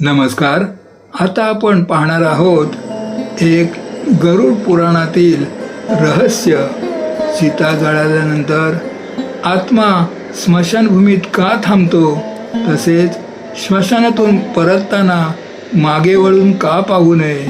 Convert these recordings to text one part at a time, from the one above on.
नमस्कार. आता आपण पाहणार आहोत एक गरुड पुराणातील रहस्य. सीता जळाल्यानंतर आत्मा स्मशानभूमीत का थांबतो? तसेच स्मशानातून परतताना मागे वळून का पाहू नये?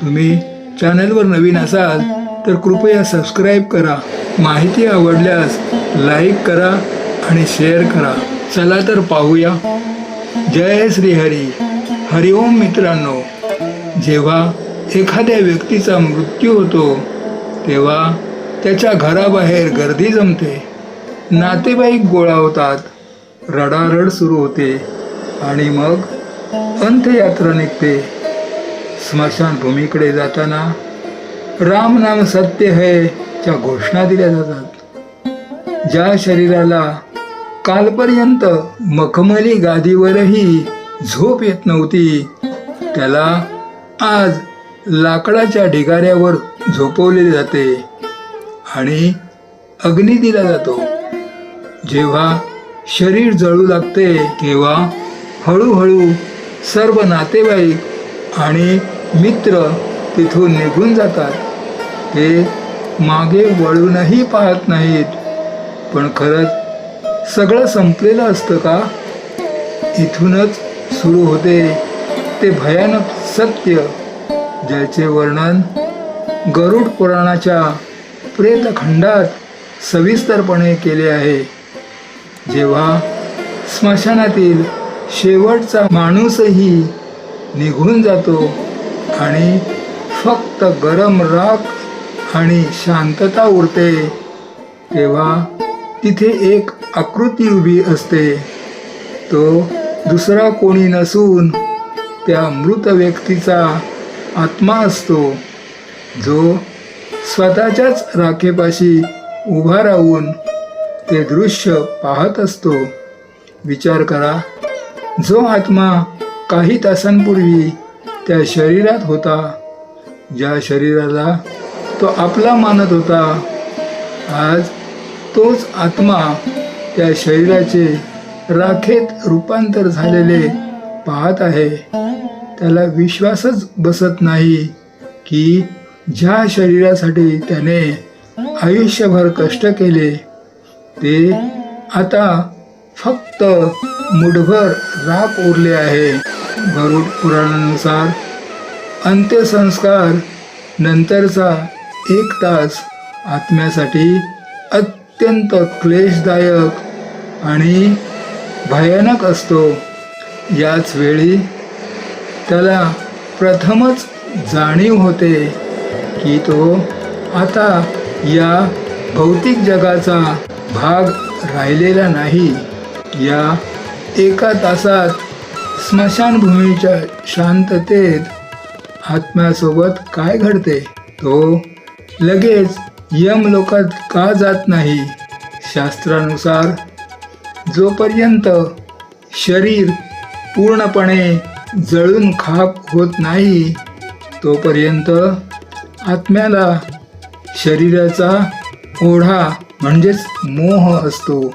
तुम्ही चॅनलवर नवीन असाल तर कृपया सबस्क्राईब करा. माहिती आवडल्यास लाईक करा आणि शेअर करा. चला तर पाहूया. जय श्रीहरी. हरिओम मित्रांनो जेव्हा एखाद्या व्यक्तीचा मृत्यू होतो तेव्हा त्याच्या घराबाहेर गर्दी जमते. नातेवाईक गोळा होतात रडारड सुरू होते आणि मग अंत्ययात्रा निघते. स्मशानभूमीकडे जाताना राम नाम सत्य है च्या घोषणा दिल्या जातात. ज्या शरीराला कालपर्यंत मखमली गादीवरही झोप येत नव्हती. त्याला आज लाकडाच्या ढिगाऱ्यावर झोपवले जाते आणि अग्नी दिला जातो. जेव्हा शरीर जळू लागते तेव्हा हळूहळू सर्व नातेवाईक आणि मित्र तिथून निघून जातात. ते मागे वळूनही पाहत नाहीत. पण खरंच सगळं संपलेलं असतं का? इथूनच सुरू होते ते भयानक सत्य ज्याचे वर्णन गरुड पुराणाच्या प्रेतखंडात सविस्तरपणे केले आहे. जेव्हा स्मशानातील शेवटचा माणूसही निघून जातो आणि फक्त गरम राख आणि शांतता उरते तेव्हा तिथे एक आकृती उभी असते. तो दुसरा कोणी नसून त्या मृत व्यक्तीचा आत्मा असतो. जो स्वतःच्याच राखेपाशी उभा राहून ते दृश्य पाहत असतो. विचार करा जो आत्मा काही तासांपूर्वी त्या शरीरात होता ज्या शरीराला तो आपला मानत होता आज तोच आत्मा त्या शरीराचे राखेत रूपांतर झालेले पाहत आहे. त्याला विश्वासच बसत नाही की ज्या शरीरासाठी त्याने आयुष्यभर कष्ट केले ते आता फक्त मुठभर राख उरले आहे. गरुड पुराणानुसार अंत्यसंस्कार नंतरचा एक तास आत्म्यासाठी अत्यंत क्लेशदायक आणि भयानक असतो. याच वेळी त्याला प्रथमच जाणीव होते की तो आता या भौतिक जगाचा भाग राहिलेला नाही. या एका तासात स्मशानभूमीच्या शांततेत आत्म्यासोबत काय घडते? तो लगेच यम लोकात का जात नाही? शास्त्रानुसार जोपर्यंत शरीर पूर्णपणे जळून खाक होत नाही तोपर्यंत आत्म्याला शरीराचा ओढा म्हणजेच मोह असतो.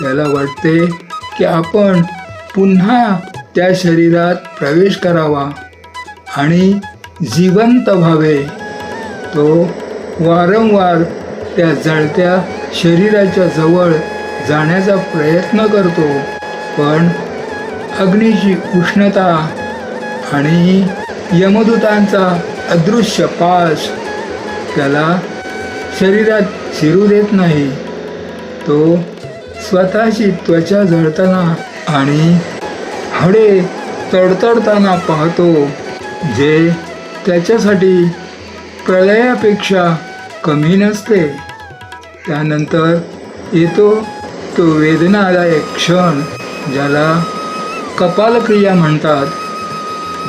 त्याला वाटते की आपण पुन्हा त्या शरीरात प्रवेश करावा आणि जिवंत व्हावे. तो वारंवार त्या जळत्या शरीराच्या जवळ जाण्याचा प्रयत्न करतो. पण अग्नीची उष्णता आणि यमदूतांचा अदृश्य पास त्याला शरीरात शिरू देत नाही. तो स्वतःची त्वचा जळताना आणि हडे तडतडताना पाहतो जे त्याच्यासाठी प्रलयापेक्षा कमी नसते. त्यानंतर येतो तो वेदनादायक क्षण ज्याला कपालक्रिया म्हणतात.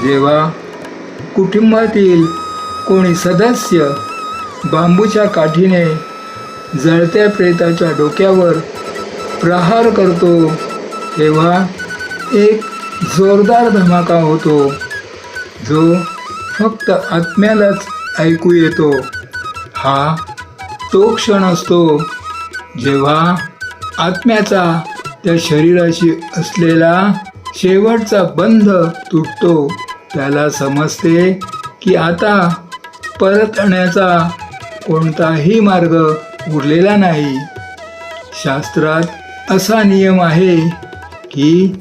जेव्हा कुटुंबातील कोणी सदस्य बांबूच्या काठीने जळत्या प्रेताच्या डोक्यावर प्रहार करतो तेव्हा एक जोरदार धमाका होतो. जो फक्त आत्म्यालाच ऐकू येतो. हा तो क्षण असतो जेव्हा आत्म्याचा त्या शरीराशी असलेला शेवटचा बंध तुटतो. त्याला समजते की आता परतण्याचा कोणताही मार्ग उरलेला नाही. शास्त्रात असा नियम आहे की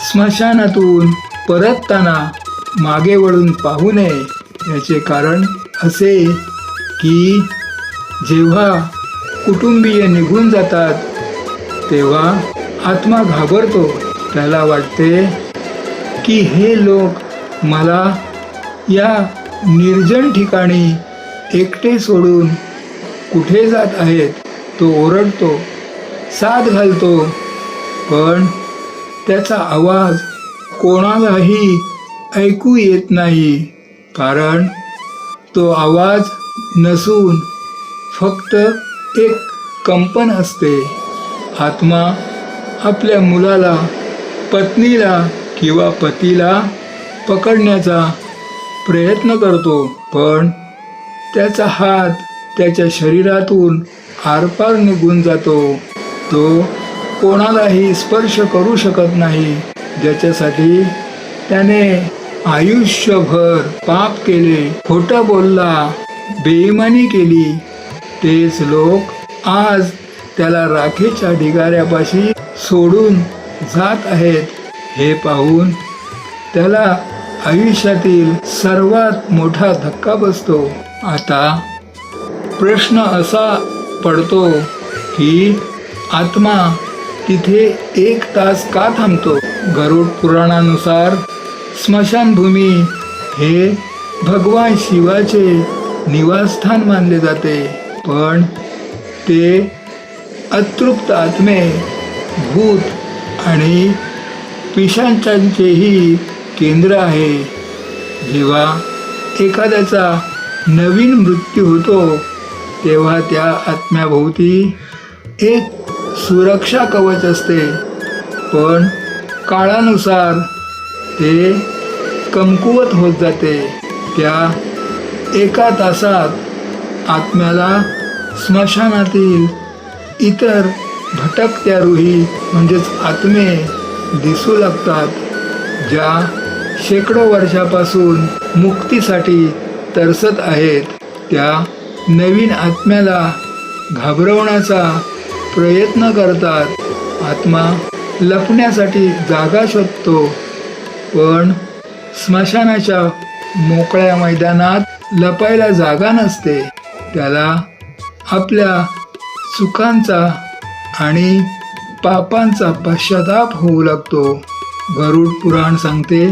स्मशानातून परतताना मागे वळून पाहू नये. याचे कारण असे की जेव्हा कुटुंबीय निघून जातात तेव्हा आत्मा घाबरतो. त्याला वाटते की हे लोक मला या निर्जन ठिकाणी एकटे सोडून कुठे जात आहेत तो ओरडतो साथ घालतो. पण त्याचा आवाज कोणालाही ऐकू येत नाही कारण तो आवाज नसून फक्त एक कंपन असते. आत्मा आपल्या मुलाला पत्नीला किंवा पतीला पकडण्याचा प्रयत्न करतो. पण त्याचा हात त्याच्या शरीरातून आरपार निघून जातो. तो कोणालाही स्पर्श करू शकत नाही. ज्याच्यासाठी त्याने आयुष्यभर पाप केले खोटं बोलला बेईमानी केली तेच लोक आज त्याला राखेच्या ढिगाऱ्यापाशी सोडून जात आहेत. हे पाहून त्याला आयुष्यातील सर्वात मोठा धक्का बसतो. आता प्रश्न असा पडतो की आत्मा तिथे एक तास का थांबतो? गरुड पुराणानुसार स्मशानभूमी हे भगवान शिवाचे निवासस्थान मानले जाते. पण ते अतृप्त आत्मे भूत आणि पिशांचांचेही केंद्र आहे. जेव्हा एखाद्याचा नवीन मृत्यू होतो तेव्हा त्या आत्म्याभोवती एक सुरक्षा कवच असते. पण काळानुसार ते कमकुवत होत जाते. त्या एका तासात आत्म्याला स्मशानातील इतर भटकत्या रूही म्हणजेच आत्मे दिसू लागतात ज्या शेकडो वर्षापासून मुक्तीसाठी तरसत आहेत. त्या नवीन आत्म्याला घाबरवण्याचा प्रयत्न करतात. आत्मा लपण्यासाठी जागा शोधतो. पण स्मशानाच्या मोकळ्या मैदानात लपायला जागा नसते. त्याला आपल्या चुकांचा आणि पापांचा पश्चाताप होऊ लागतो. गरुड पुराण सांगते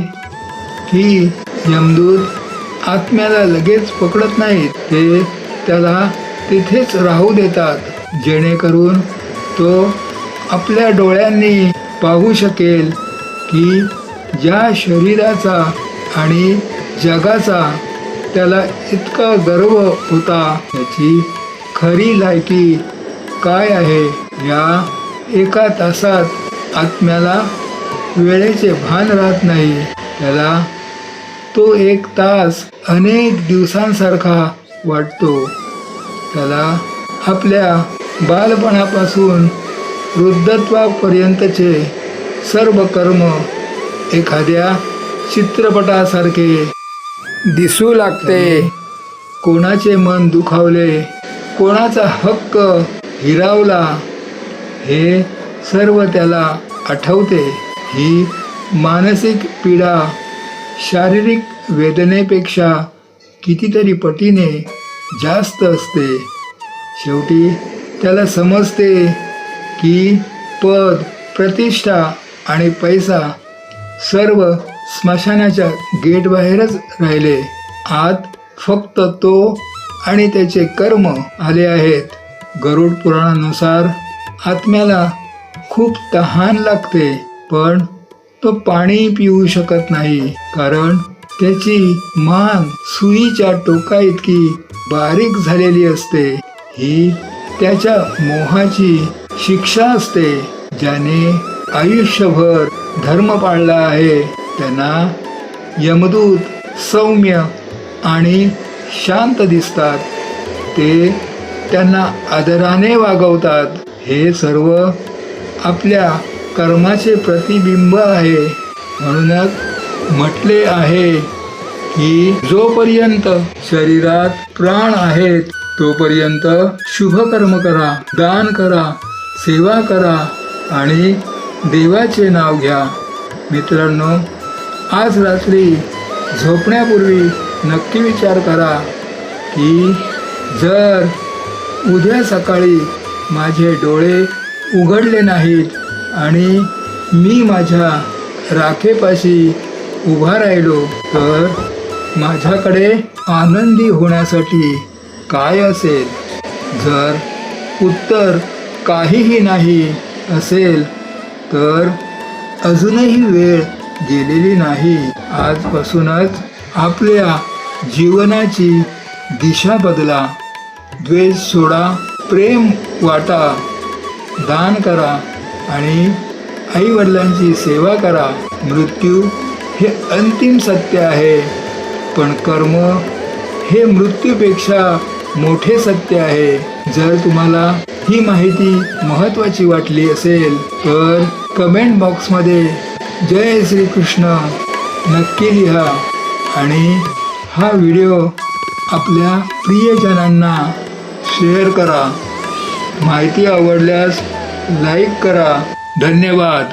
की यमदूत आत्म्याला लगेच पकडत नाहीत. ते त्याला तिथेच राहू देतात. जेणेकरून तो आपल्या डोळ्यांनी पाहू शकेल की ज्या शरीराचा आणि जगाचा त्याला इतका गर्व होता त्याची खरी लायकी काय आहे या एका तासात आत्म्याला वेळेचे भान राहत नाही. त्याला तो एक तास अनेक दिवसांसारखा वाटतो. त्याला आपल्या बालपणापासून वृद्धत्वापर्यंतचे सर्व कर्म एखाद्या चित्रपटासारखे दिसू लागते. कोणाचे मन दुखावले कोणाचा हक्क हिरावला. हे सर्व त्याला आठवते. ही मानसिक पीडा शारीरिक वेदनेपेक्षा कितीतरी पटीने जास्त असते. शेवटी त्याला समजते की पद प्रतिष्ठा आणि पैसा सर्व स्मशानाच्या गेटबाहेरच राहिले. आत फक्त तो आणि त्याचे कर्म आले आहेत. गरुड पुराणानुसार आत्म्याला खूप तहान लागते पण तो पाणी पिऊ शकत नाही कारण त्याची मान सुईच्या टोका इतकी बारीक झालेली असते. ही त्याच्या मोहाची शिक्षा असते ज्याने आयुष्यभर धर्म पाळला आहे. त्यांना यमदूत सौम्य आणि शांत दिसतात. ते त्यांना आदराने वागवतात. हे सर्व आपल्या कर्माचे प्रतिबिंब आहे. म्हणूनच म्हटले आहे की जोपर्यंत शरीरात प्राण आहेत तोपर्यंत शुभकर्म करा दान करा सेवा करा आणि देवाचे नाव घ्या. मित्रांनो आज रात्री झोपण्यापूर्वी नक्की विचार करा की जर उद्या सकाळी माझे डोळे उघडले नाहीत आणि मी माझ्या राखेपाशी उभा राहिलो तर माझ्याकडे आनंदी होण्यासाठी काय असेल? जर उत्तर काहीही नाही असेल तर अजूनही वेळ गेलेली नाही. आजपासूनच आपल्या जीवनाची दिशा बदला. द्वेष सोडा प्रेम वाटा दान करा आणि आईवडिलांची सेवा करा. मृत्यू हे अंतिम सत्य आहे. पण कर्म हे मृत्यूपेक्षा मोठे सत्य आहे. जर तुम्हाला ही माहिती महत्त्वाची वाटली असेल तर कमेंट बॉक्समध्ये जय श्रीकृष्ण नक्की लिहा. आणि हा व्हिडिओ आपल्या प्रियजनांना शेअर करा. माहिती आवडल्यास लाईक करा. धन्यवाद.